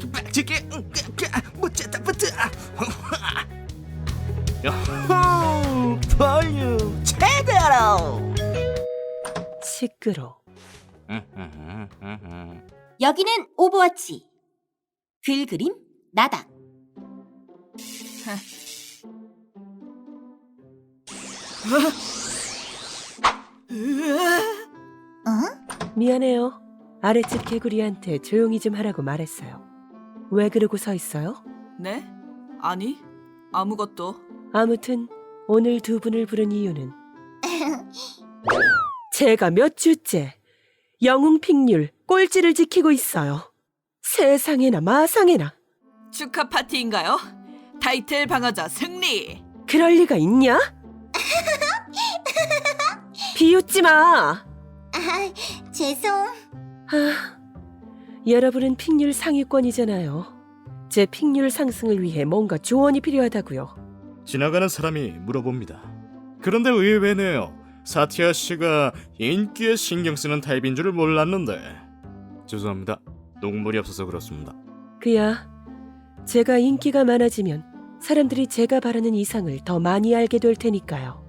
빡치게 빡치게 못쳤다 부터 야호 볼륨 제대로 시끄러. 여기는 오버워치. 글 그림 나닥. 미안해요. 아랫집 개구리한테 조용히 좀 하라고 말했어요. 왜 그러고 서 있어요? 네? 아니, 아무것도. 아무튼 오늘 두 분을 부른 이유는 제가 몇 주째 영웅 픽률 꼴찌를 지키고 있어요. 세상에나 마상에나 축하 파티인가요? 타이틀 방어자 승리! 그럴 리가 있냐? 비웃지 마. 아, 죄송. 아, 여러분은 픽률 상위권이잖아요. 제 픽률 상승을 위해 뭔가 조언이 필요하다고요. 지나가는 사람이 물어봅니다. 그런데 의외네요. 사티아 씨가 인기에 신경 쓰는 타입인 줄을 몰랐는데. 죄송합니다. 녹물이 없어서 그렇습니다. 그야 제가 인기가 많아지면 사람들이 제가 바라는 이상을 더 많이 알게 될 테니까요.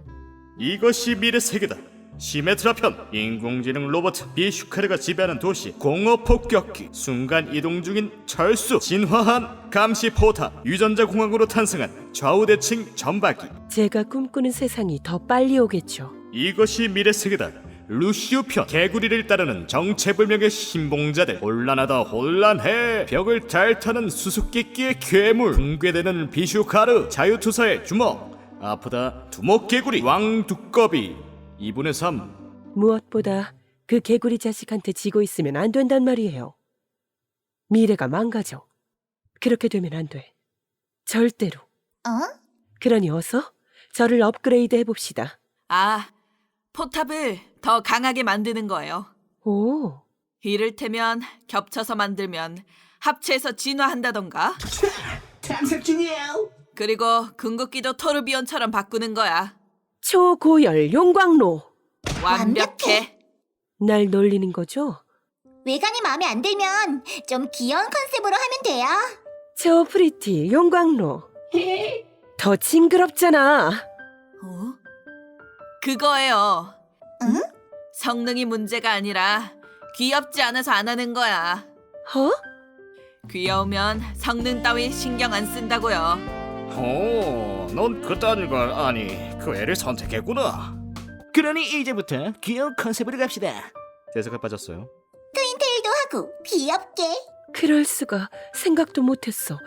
이것이 미래 세계다. 시메트라 편 인공지능 로봇 비슈카르가 지배하는 도시 공업 폭격기. 순간 이동 중인 철수 진화한 감시 포탑 유전자 공학으로 탄생한 좌우 대칭 전박기 제가 꿈꾸는 세상이 더 빨리 오겠죠. 이것이 미래 세계다. 루시우 편 개구리를 따르는 정체불명의 신봉자들. 혼란하다 혼란해. 벽을 잘 타는 수수께끼의 괴물. 붕괴되는 비슈카르 자유투사의 주먹. 아프다 두목 개구리. 왕두꺼비 2분의 3 무엇보다 그 개구리 자식한테 지고 있으면 안 된단 말이에요. 미래가 망가져. 그렇게 되면 안 돼. 절대로. 어? 그러니 어서 저를 업그레이드 해봅시다. 아, 포탑을 더 강하게 만드는 거예요. 오, 이를테면 겹쳐서 만들면 합체해서 진화한다던가. 탐색 중이에요 그리고 궁극기도 토르비온처럼 바꾸는 거야. 초고열 용광로. 완벽해. 날 놀리는 거죠? 외관이 마음에 안 들면 좀 귀여운 컨셉으로 하면 돼요. 초 프리티 용광로. 더 징그럽잖아. 어? 그거예요. 응? 성능이 문제가 아니라 귀엽지 않아서 안 하는 거야. 어? 귀여우면 성능 따위 신경 안 쓴다고요. 오, 넌 그딴 걸 아니 그 애를 선택했구나 그러니 이제부터 귀여운 컨셉으로 갑시다 대사가 빠졌어요 트윈테일도 하고 귀엽게. 그럴 수가 생각도 못했어.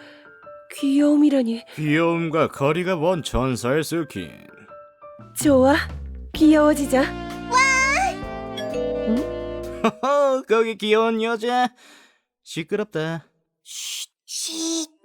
귀여움이라니. 귀여움과 거리가 먼 전사의 스킨 좋아. 귀여워지자. 허허 거기 귀여운 여자 시끄럽다 쉿.